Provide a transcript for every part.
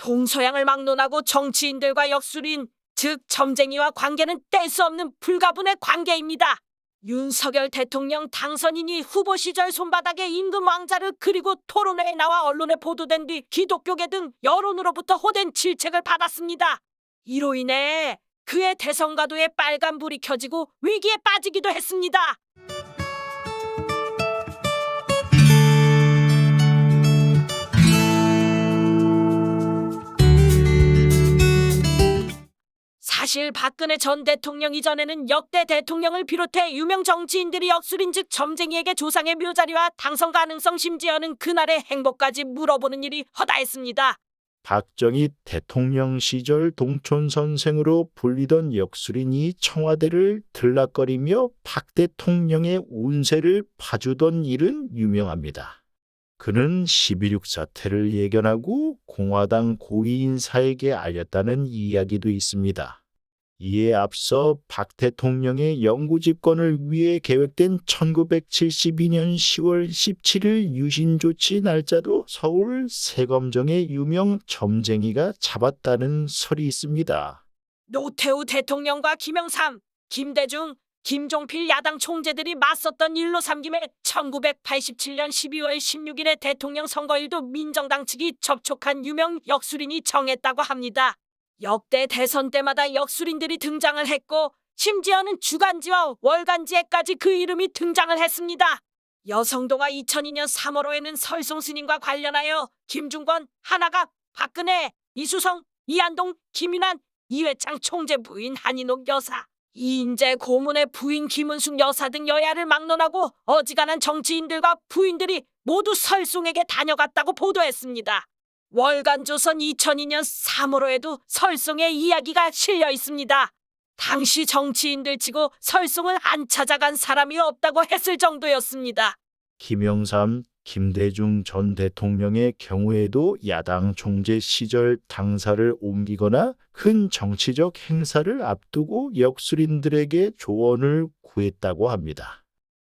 동서양을 막론하고 정치인들과 역술인, 즉 점쟁이와 관계는 뗄 수 없는 불가분의 관계입니다. 윤석열 대통령 당선인이 후보 시절 손바닥에 임금 왕자를 그리고 토론회에 나와 언론에 보도된 뒤 기독교계 등 여론으로부터 호된 질책을 받았습니다. 이로 인해 그의 대선가도에 빨간불이 켜지고 위기에 빠지기도 했습니다. 사실 박근혜 전 대통령 이전에는 역대 대통령을 비롯해 유명 정치인들이 역술인 즉 점쟁이에게 조상의 묘자리와 당선 가능성 심지어는 그날의 행복까지 물어보는 일이 허다했습니다. 박정희 대통령 시절 동촌 선생으로 불리던 역술인이 청와대를 들락거리며 박 대통령의 운세를 봐주던 일은 유명합니다. 그는 12.6 사태를 예견하고 공화당 고위 인사에게 알렸다는 이야기도 있습니다. 이에 앞서 박 대통령의 영구 집권을 위해 계획된 1972년 10월 17일 유신 조치 날짜도 서울 세검정의 유명 점쟁이가 잡았다는 설이 있습니다. 노태우 대통령과 김영삼, 김대중, 김종필 야당 총재들이 맞섰던 일로 삼김에 1987년 12월 16일의 대통령 선거일도 민정당 측이 접촉한 유명 역술인이 정했다고 합니다. 역대 대선 때마다 역술인들이 등장을 했고 심지어는 주간지와 월간지에까지 그 이름이 등장을 했습니다. 여성동화 2002년 3월호에는 설송 스님과 관련하여 김중권, 하나가, 박근혜, 이수성, 이한동, 김윤환, 이회창 총재 부인 한인옥 여사, 이인재 고문의 부인 김은숙 여사 등 여야를 막론하고 어지간한 정치인들과 부인들이 모두 설송에게 다녀갔다고 보도했습니다. 월간조선 2002년 3월호에도 설송의 이야기가 실려 있습니다. 당시 정치인들 치고 설송을 안 찾아간 사람이 없다고 했을 정도였습니다. 김영삼, 김대중 전 대통령의 경우에도 야당 총재 시절 당사를 옮기거나 큰 정치적 행사를 앞두고 역술인들에게 조언을 구했다고 합니다.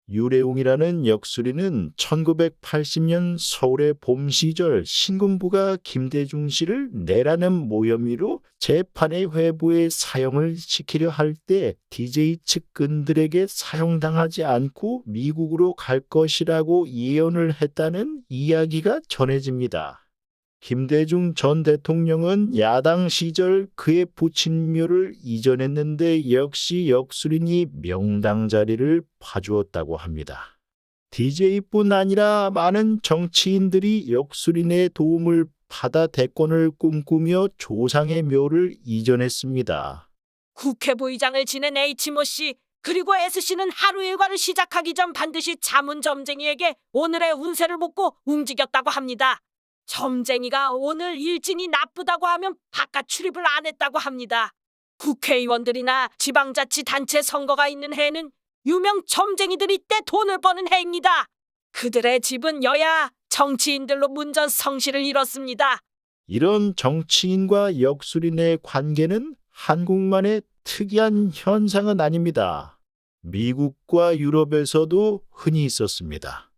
유래웅이라는 역술인은 1980년 서울의 봄 시절 신군부가 김대중 씨를 내라는 모혐의로 재판의 회부에 사형을 시키려 할 때 DJ 측근들에게 사형당하지 않고 미국으로 갈 것이라고 예언을 했다는 이야기가 전해집니다. 김대중 전 대통령은 야당 시절 그의 부친묘를 이전했는데 역시 역술인이 명당 자리를 봐주었다고 합니다. DJ뿐 아니라 많은 정치인들이 역술인의 도움을 받아 대권을 꿈꾸며 조상의 묘를 이전했습니다. 국회 부의장을 지낸 H모 씨 그리고 S 씨는 하루 일과를 시작하기 전 반드시 자문 점쟁이에게 오늘의 운세를 묻고 움직였다고 합니다. 점쟁이가 오늘 일진이 나쁘다고 하면 바깥 출입을 안 했다고 합니다. 국회의원들이나 지방자치단체 선거가 있는 해에는 유명 점쟁이들이 때 돈을 버는 해입니다. 그들의 집은 여야 정치인들로 문전 성시를 이뤘습니다. 이런 정치인과 역술인의 관계는 한국만의 특이한 현상은 아닙니다. 미국과 유럽에서도 흔히 있었습니다.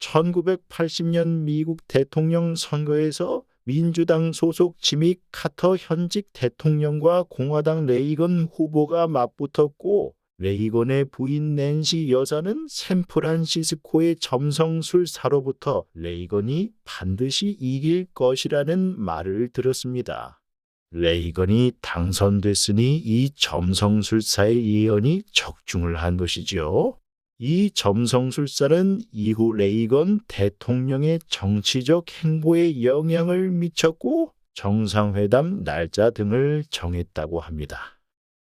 1980년 미국 대통령 선거에서 민주당 소속 지미 카터 현직 대통령과 공화당 레이건 후보가 맞붙었고 레이건의 부인 낸시 여사는 샌프란시스코의 점성술사로부터 레이건이 반드시 이길 것이라는 말을 들었습니다. 레이건이 당선됐으니 이 점성술사의 예언이 적중을 한 것이지요. 이 점성술사는 이후 레이건 대통령의 정치적 행보에 영향을 미쳤고 정상회담 날짜 등을 정했다고 합니다.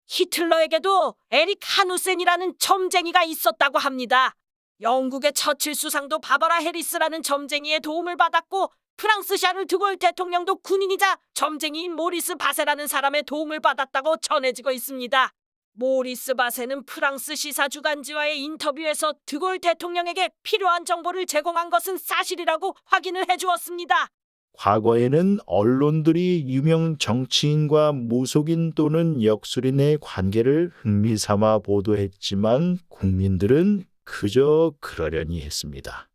히틀러에게도 에릭 하누센이라는 점쟁이가 있었다고 합니다. 영국의 처칠 수상도 바바라 해리스라는 점쟁이의 도움을 받았고 프랑스 샤를 드골 대통령도 군인이자 점쟁이인 모리스 바세라는 사람의 도움을 받았다고 전해지고 있습니다. 모리스 바세는 프랑스 시사 주간지와의 인터뷰에서 드골 대통령에게 필요한 정보를 제공한 것은 사실이라고 확인을 해주었습니다. 과거에는 언론들이 유명 정치인과 무속인 또는 역술인의 관계를 흥미삼아 보도했지만 국민들은 그저 그러려니 했습니다.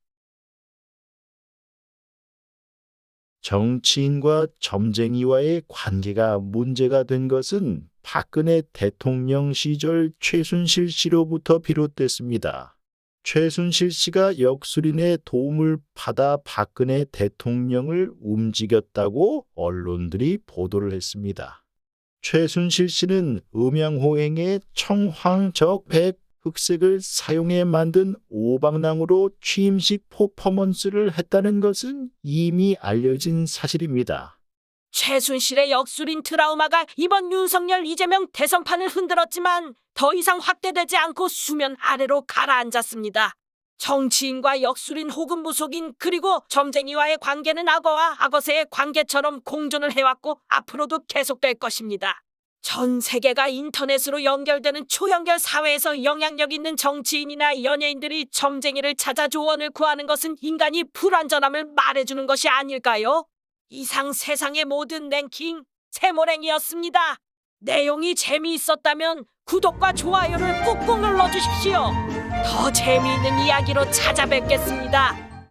정치인과 점쟁이와의 관계가 문제가 된 것은 박근혜 대통령 시절 최순실 씨로부터 비롯됐습니다. 최순실 씨가 역술인의 도움을 받아 박근혜 대통령을 움직였다고 언론들이 보도를 했습니다. 최순실 씨는 음양호행의 청황적 백 흑색을 사용해 만든 오방랑으로 취임식 퍼포먼스를 했다는 것은 이미 알려진 사실입니다. 최순실의 역술인 트라우마가 이번 윤석열 이재명 대선판을 흔들었지만 더 이상 확대되지 않고 수면 아래로 가라앉았습니다. 정치인과 역술인 혹은 무속인 그리고 점쟁이와의 관계는 악어와 악어새의 관계처럼 공존을 해왔고 앞으로도 계속될 것입니다. 전 세계가 인터넷으로 연결되는 초연결 사회에서 영향력 있는 정치인이나 연예인들이 점쟁이를 찾아 조언을 구하는 것은 인간이 불완전함을 말해주는 것이 아닐까요? 이상 세상의 모든 랭킹 세모랭이었습니다. 내용이 재미있었다면 구독과 좋아요를 꾹꾹 눌러주십시오. 더 재미있는 이야기로 찾아뵙겠습니다.